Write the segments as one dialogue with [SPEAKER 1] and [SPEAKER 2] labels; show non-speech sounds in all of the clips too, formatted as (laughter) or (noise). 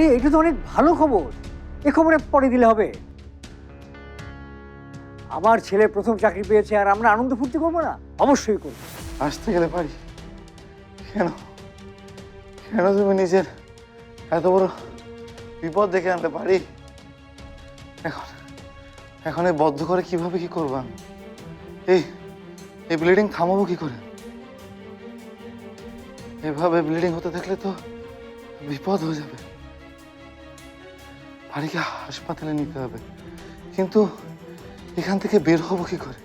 [SPEAKER 1] আরে, এটা তো অনেক ভালো খবর। এ খবরে পরে দিলে হবে। আমার ছেলে প্রথম চাকরি পেয়েছে আর আমরা আনন্দ ফুর্তি করব না? অবশ্যই করব।
[SPEAKER 2] আসতে গেলে পারি। কেন? কেন তুমি নিজের এত বড় বিপদ দেখে আনতে পারি? এখন এখন এই বদ্ধ করে কীভাবে কি করব আমি? এই এই ব্লিডিং থামাবো কি করে? এভাবে ব্লিডিং হতে থাকলে তো বিপদ হয়ে যাবে। বাড়িকে হাসপাতালে নিতে হবে। কিন্তু এখান থেকে বের হব কি করে?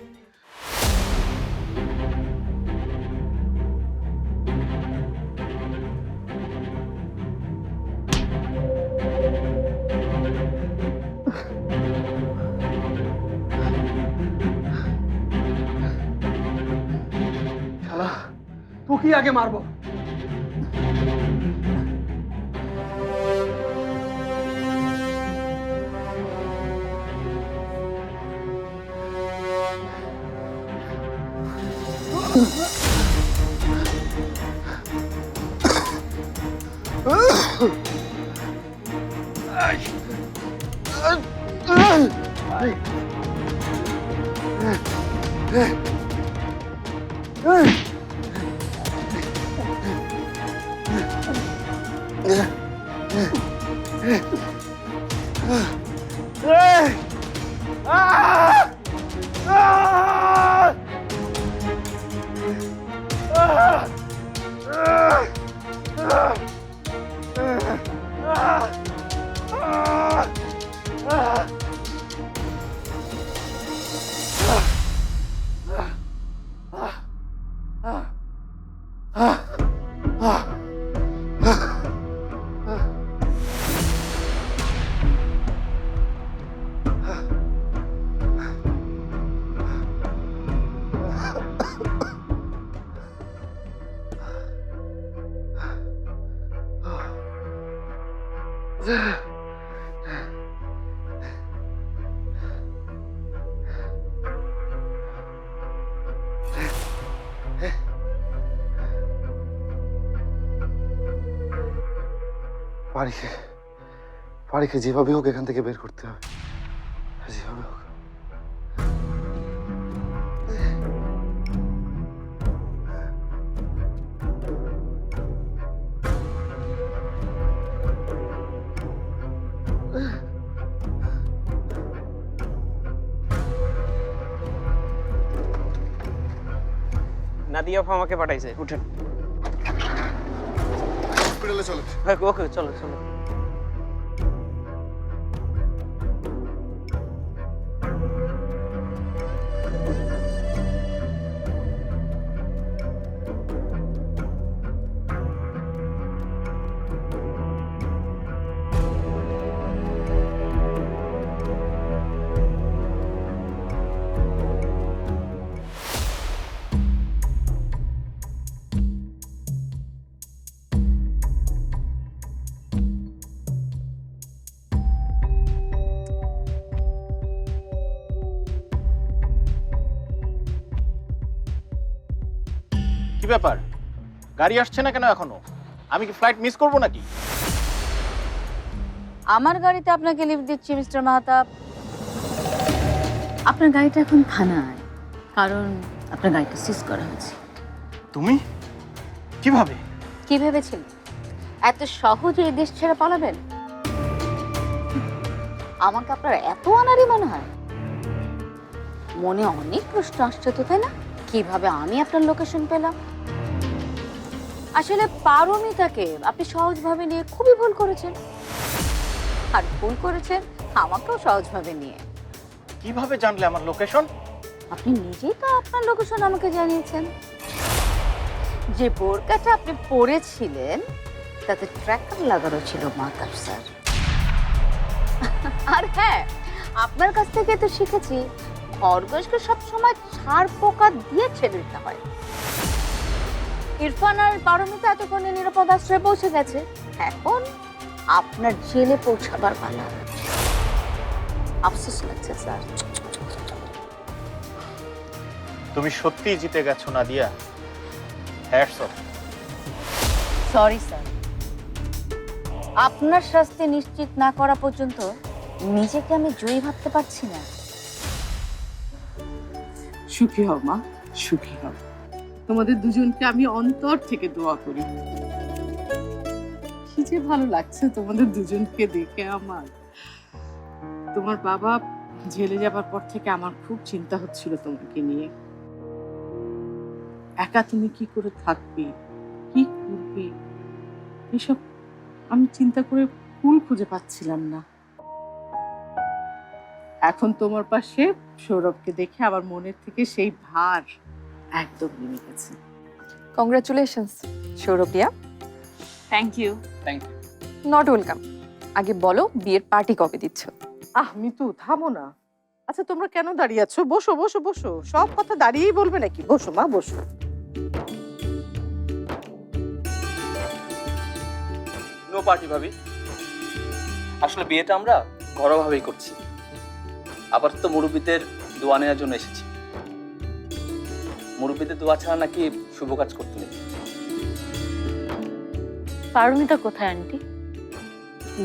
[SPEAKER 3] তোকেই আগে মারবো। Hey! Grr. (laughs)
[SPEAKER 2] বাড়িকে বাড়িকে যেভাবে হোক এখান থেকে বের করতে হবে। যেভাবে হোক।
[SPEAKER 4] নাদিয়া আমাকে পাঠাইছে, উঠেন।
[SPEAKER 2] হসপিটালে চলো।
[SPEAKER 4] হ্যাঁ, ওকে চলো চলো।
[SPEAKER 5] কি ব্যাপার? গাড়ি আসছে না কেন এখনও? আমি কি ফ্লাইট মিস করব নাকি?
[SPEAKER 6] আমার গাড়িতে আপনাকে লিফট দিচ্ছি মিস্টার মাহতাব। আপনার গাড়িটা এখন থানায় কারণ আপনার গাড়িটা সিজ করা হয়েছে।
[SPEAKER 5] তুমি? কীভাবে?
[SPEAKER 6] কি ভেবেছিলেন এত সহজে এই দেশ ছেড়ে পালাবেন? আমাকে আপনার এত আনারি মনে হয়। মনে অনেক প্রশ্ন আসছে তো তাই না? কীভাবে আমি আপনার লোকেশন পেলাম? আসলে পারমিতাকে আপনি সহজভাবে নিয়ে খুবই ভুল করেছেন। আর ভুল করেছেন আমাকেও সহজভাবে নিয়ে।
[SPEAKER 5] কীভাবে জানলে আমার লোকেশন?
[SPEAKER 6] আপনি নিজেই তো আপনার লোকেশন আমাকে জানিয়েছেন। যে বোরকাটা আপনি পরেছিলেন তাতে ট্র্যাকার লাগানো ছিল মাতাব স্যার। আর হ্যাঁ আপনার কাছ থেকে তো শিখেছি খরগোশকে সবসময় ছাড় পোকা দিয়ে ছেড়ে দিতে হয়। ইরফান আর পারমিতা এতক্ষণে নিরাপদ আশ্রয়ে পৌঁছে গেছে। এখন আপনার জেলে পৌঁছাবার পালা। আফসোস লাগছে স্যার।
[SPEAKER 5] তুমি সত্যিই জিতে গেছো Nadia. Hats off
[SPEAKER 6] sorry sir. আপনার শাস্তি নিশ্চিত না করা পর্যন্ত নিজেকে আমি জয়ী ভাবতে পারছি না।
[SPEAKER 7] সুখী হও মা। সুখী হও। তোমাদের দুজনকে আমি অন্তর থেকে দোয়া করি। কি যে ভালো লাগছে তোমাদের দুজনকে দেখে আমার। তোমার বাবা জেলে যাবার পর থেকে আমার খুব চিন্তা হচ্ছিল তোমাকে নিয়ে। একা তুমি কি করে থাকবে? কি করবে? এসব আমি চিন্তা করে ফুল খুঁজে পাচ্ছিলাম না। এখন তোমার পাশে সৌরভকে দেখে আমার মনের থেকে সেই ভার একদম নেমে গেছে
[SPEAKER 8] congratulations সৌরভিয়া
[SPEAKER 7] thank you
[SPEAKER 3] thank you
[SPEAKER 8] not welcome আগে বলো বিয়ের পার্টি কবে দিচ্ছ?
[SPEAKER 7] আহ মিতু থামো না। আচ্ছা তোমরা কেন দাঁড়িয়ে আছো? বসো বসো বসো। সব কথা দাঁড়িয়েই বলবে নাকি? বসো মা বসো।
[SPEAKER 3] নো পার্টি ভাবি। আসলে বিয়েটা আমরা ঘরোয়াভাবেই করছি। আপাতত মুরব্বীদের দোয়া নেওয়ার জন্য এসেছি। মুরব্বীদের দোয়া ছাড়া নাকি শুভ কাজ করতে নেই?
[SPEAKER 6] পারমিতা কোথায় আন্টি?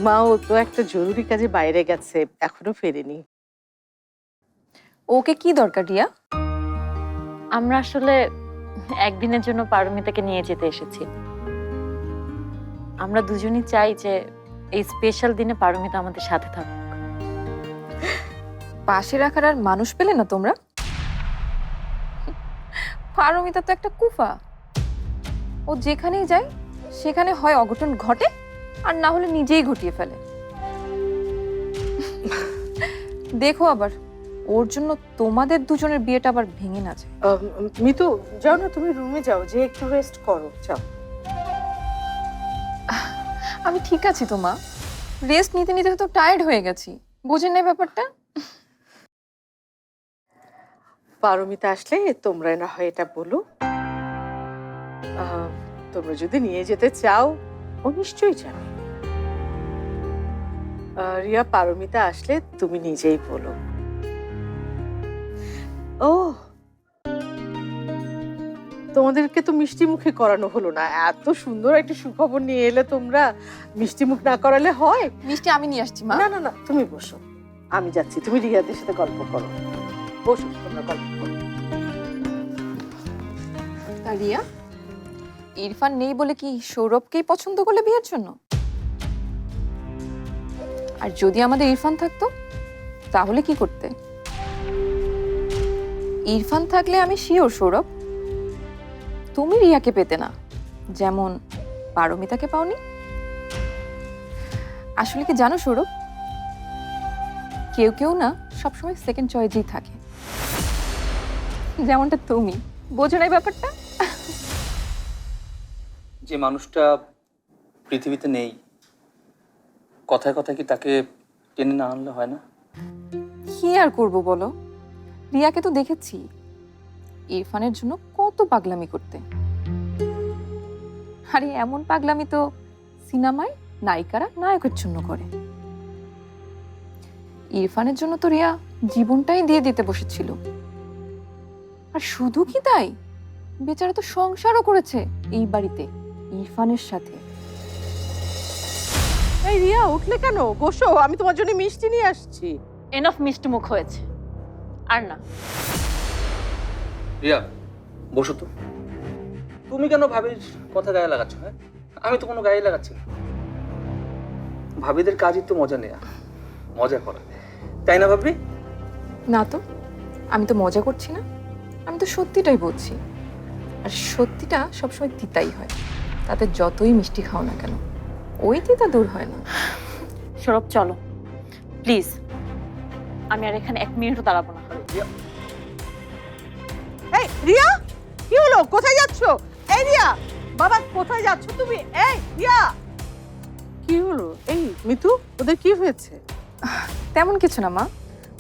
[SPEAKER 7] মা ও তো একটা জরুরি কাজে বাইরে গেছে এখনও ফেরেনি।
[SPEAKER 8] ওকে কি দরকার রিয়া?
[SPEAKER 6] আমরা আসলে একদিনের জন্য পারমিতাকে নিয়ে যেতে এসেছি। আমরা দুজনই চাই যে এই স্পেশাল দিনে পারমিতা আমাদের সাথে থাকুক।
[SPEAKER 8] পাশে রাখার আর মানুষ পেলে না তোমরা? পারমিতা তো একটা কুফা। ও যেখানেই যায় সেখানে হয় অঘটন ঘটে আর না হলে নিজেই ঘটিয়ে ফেলে। দেখো আবার ওর জন্য তোমাদের দুজনের বিয়েটা আবার ভেঙে না যায়।
[SPEAKER 7] মিতু যাও না তুমি রুমে যাও যে একটু রেস্ট করো যাও।
[SPEAKER 8] আমি ঠিক আছি তো মা। রেস্ট নিতে নিতে তো টায়ার্ড হয়ে গেছি। বোঝেন না ব্যাপারটা?
[SPEAKER 7] পারমিতা আসলে তোমরা না হয় এটা বলো। তোমরা যদি নিয়ে যেতে চাও ও নিশ্চয়ই যাবে রিয়া পারমিতা আসলে তুমি নিজেই বলো। ও তোমাদেরকে তো মিষ্টি মুখে করানো হলো না। এত সুন্দর একটা সুখবর নিয়ে এলে তোমরা মিষ্টি মুখ না করালে হয়?
[SPEAKER 8] মিষ্টি আমি নিয়ে আসছি মা।
[SPEAKER 7] না না না তুমি বসো। আমি যাচ্ছি। তুমি রিয়াদের সাথে গল্প করো।
[SPEAKER 8] রিয়া ইরফান নেই বলে কি সৌরভকেই পছন্দ করলে বিয়ের জন্য? আর যদি আমাদের ইরফান থাকতো, তাহলে কি করতে? ইরফান থাকলে আমি শিওর, সৌরভ। তুমি রিয়াকে পেতে না, যেমন পারমিতাকে পাওনি। আসলে কি জানো, সৌরভ? কেউ কেউ না সবসময় সেকেন্ড চয়েসেই থাকে। যেমনটা তুমি। বোঝো না এই ব্যাপারটা?
[SPEAKER 3] যে মানুষটা পৃথিবীতে নেই কথায় কথায় কি তাকে টেনে না আনলে হয় না?
[SPEAKER 8] কি আর করব বলো? রিয়াকে তো দেখেছি। ইরফানের জন্য কত পাগলামি করতে। আরে এমন পাগলামি তো সিনেমায় নায়িকারা নায়কের জন্য করে। ইরফানের জন্য তো রিয়া জীবনটাই দিয়ে দিতে বসেছিল। আর শুধু কি তাই? বেচারা তো সংসারও করেছে এই বাড়িতে ইরফানের সাথে।
[SPEAKER 7] এই রিয়া উঠলে কেন? বসো আমি তোমার জন্য মিষ্টি নিয়ে আসছি।
[SPEAKER 6] এনফ মিষ্টি মুখ হয়েছে। আর না।
[SPEAKER 3] রিয়া বসো তো। তুমি কেন ভাবির কথা গায়ে লাগাচ্ছ হ্যাঁ? আমি তো কোনো গায়ে লাগাচ্ছি না। ভাবিদের কাজই তো মজা নেয়া মজা করা। তাই না ভাবি?
[SPEAKER 8] না তো আমি তো মজা করছি না। আমি তো সত্যিটাই বলছি। আর সত্যিটা সবসময় তিতাই হয়। তাতে যতই মিষ্টি খাও না কেন ওই তিতা দূর হয় না।
[SPEAKER 6] সৌরভ চলো। প্লিজ আমি আর এখানে এক মিনিটও দাঁড়াবো না।
[SPEAKER 7] এই রিয়া! কি হলো? কোথায় যাচ্ছো? এই রিয়া! বাবা কোথায় যাচ্ছ তুমি? এই রিয়া! কি হলো? এই মিতু ওদের কি হয়েছে?
[SPEAKER 8] তেমন কিছু না মা।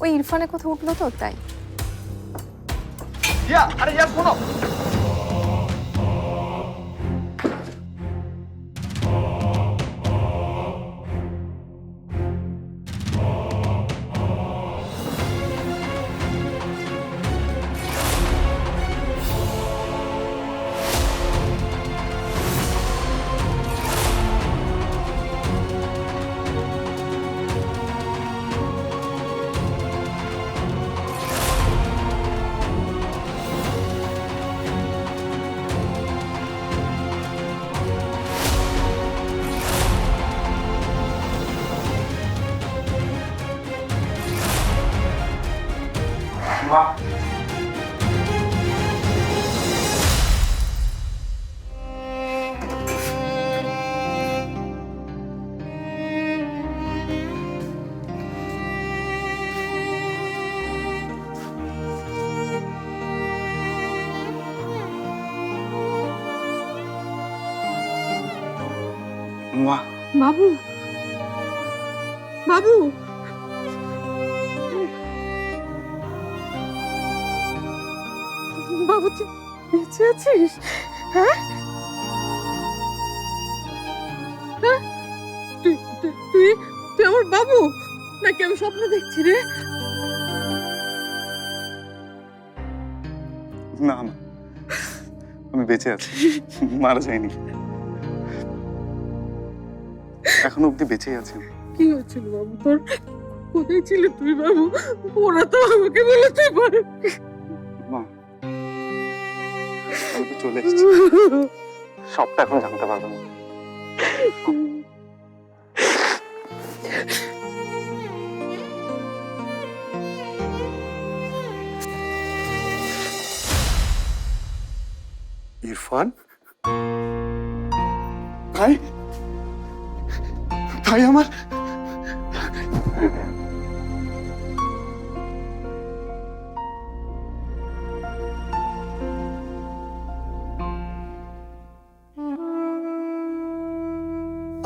[SPEAKER 8] ওই ইরফানের কথা উঠল তো তাই।
[SPEAKER 5] じゃあれ
[SPEAKER 2] じゃこの
[SPEAKER 7] বাবু। বাবু। বাবু, তুই বেঁচে আছিস? হ্যাঁ? হ্যাঁ? তুই, তুই- তুই আমার বাবু? নাকি আমি স্বপ্ন দেখছি রে?
[SPEAKER 2] না আমি বেঁচে আছি। মারা যাইনি এখনও অব্দি বেঁচেই আছি।
[SPEAKER 7] কি হয়েছিল বাবু? তোর কোথায় ছিলে তুই বাবু? ওরা তো আমাকে বলে তুই পারে।
[SPEAKER 2] মা আমি তো চলে এসেছি। সবটা এখন জানতে পারব না।
[SPEAKER 9] ইরফান? ভাই? ভাই আমার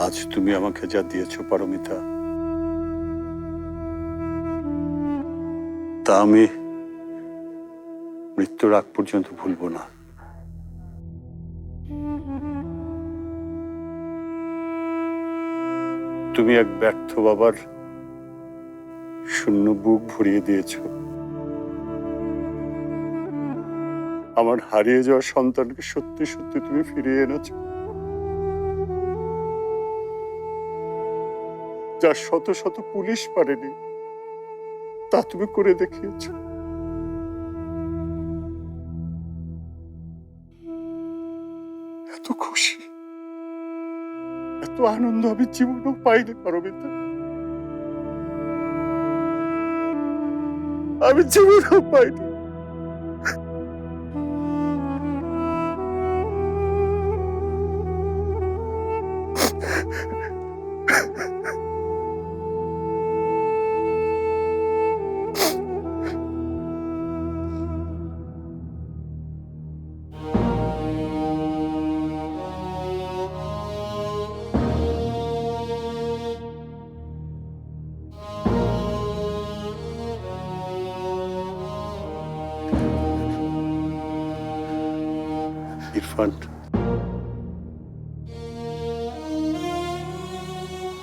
[SPEAKER 9] আজ তুমি আমাকে যা দিয়েছ, পারমিতা, তা আমি মৃত্যুর আগ পর্যন্ত ভুলবো না। তুমি এক ব্যর্থ বাবার শূন্য বুক ভরিয়ে দিয়েছ। আমার হারিয়ে যাওয়া সন্তানকে সত্যি সত্যি তুমি ফিরিয়ে এনেছ। যা শত শত পুলিশ পারেনি, তা তুমি করে দেখিয়েছ। এত আনন্দ আমি জীবনেও পাইনি পারমিতা আমি জীবনেও পাইনি। ইরফান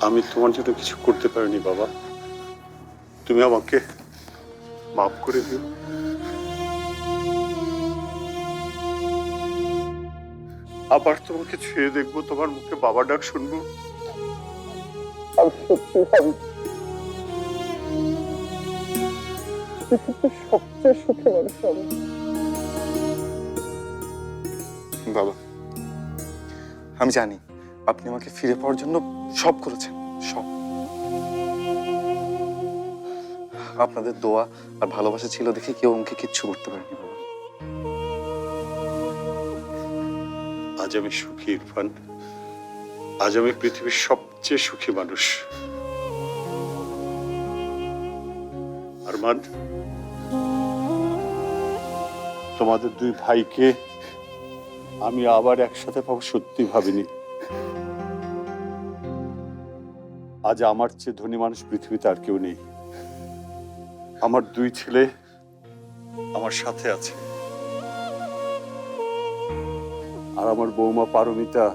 [SPEAKER 9] আমি তোমার জন্য কিছু করতে পারিনি, বাবা। তুমি আমাকে মাফ করে দিও। আবার তোমাকে ছুঁয়ে দেখব, তোমার মুখে বাবা ডাক শুনব। সত্যি সবচেয়ে সুখে মানুষ
[SPEAKER 2] বাবা। আমি জানি আপনি আমাকে ফিরে পাওয়ার জন্য সব করেছেন, সব। আপনাদের দোয়া আর ভালোবাসা ছিল দেখে কেউ আমাকে কিচ্ছু করতে পারেনি বাবা।
[SPEAKER 9] আজ আমি সুখী, ইরফান। আজ আমি পৃথিবীর সবচেয়ে সুখী মানুষ। আরমান, তোমাদের দুই ভাইকে আমি আবার একসাথে পাবো, সত্যি ভাবিনি। আজ আমার চেয়ে ধনী মানুষ পৃথিবীতে আর কেউ নেই। আমার দুই ছেলে আমার সাথে আছে। আর আমার বৌমা পারমিতা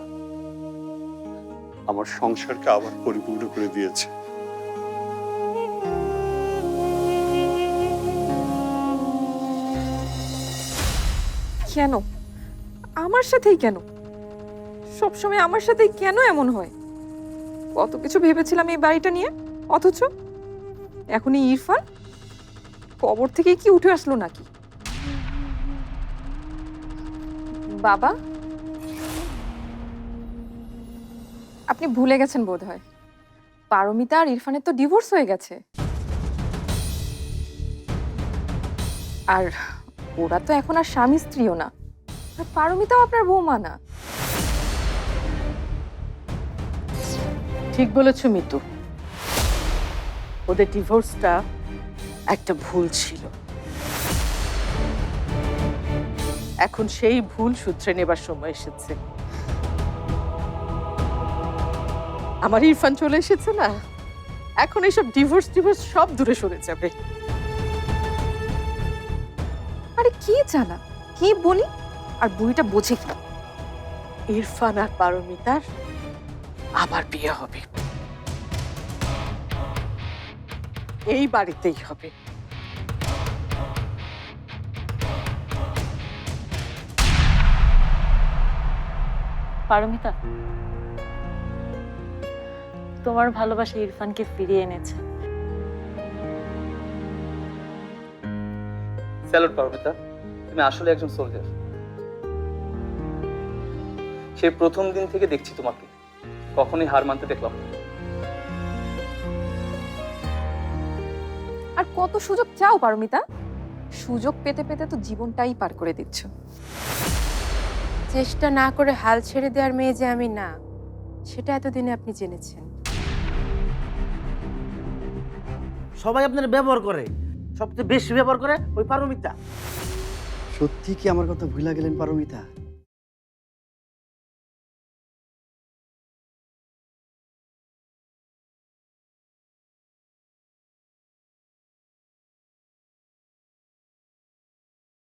[SPEAKER 9] আমার সংসারকে আবার পরিপূর্ণ করে দিয়েছে।
[SPEAKER 8] কেন? আমার সাথেই কেন? সবসময় আমার সাথেই কেন এমন হয়? কত কিছু ভেবেছিলাম এই বাড়িটা নিয়ে, অথচ এখন এই ইরফান কবর থেকে কি উঠে আসলো নাকি? বাবা? আপনি ভুলে গেছেন বোধহয়। পারমিতা আর ইরফানের তো ডিভোর্স হয়ে গেছে। আর ওরা তো এখন আর স্বামী স্ত্রীও না। পারমিতাও আপনার বৌমা না।
[SPEAKER 7] ঠিক বলেছ মিতু। ওদের ডিভোর্সটা একটা ভুল ছিল। এখন সেই ভুল সূত্রে নেবার সময় এসেছে। আমার ইরফান চলে এসেছে না? এখন এইসব ডিভোর্স ডিভোর্স সব দূরে সরে যাবে।
[SPEAKER 8] আরে কি জানা? কি বলি? আর বুড়িটা বোঝে কি?
[SPEAKER 7] ইরফান আর পারমিতার আবার বিয়ে হবে। এই বাড়িতেই হবে।
[SPEAKER 10] পারমিতা তোমার ভালোবাসা ইরফানকে ফিরিয়ে এনেছে।
[SPEAKER 3] স্যালুট পারমিতা তুমি আসলে একজন সোলজার সেই প্রথম দিন থেকে দেখছি তোমাকে। কখনোই হার মানতে দেখলাম না।
[SPEAKER 8] আর কত সুযোগ চাও পারমিতা? সুযোগ পেতে পেতে তো জীবনটাই পার করে দিচ্ছ।
[SPEAKER 11] চেষ্টা না করে হাল ছেড়ে দেওয়ার মেয়ে যে আমি না সেটা এতদিনে আপনি জেনেছেন।
[SPEAKER 12] সবাই আপনার ব্যবহার করে। সবচেয়ে বেশি ব্যবহার করে ওই পারমিতা।
[SPEAKER 13] সত্যি কি আমার কথা ভুলা গেলেন পারমিতা?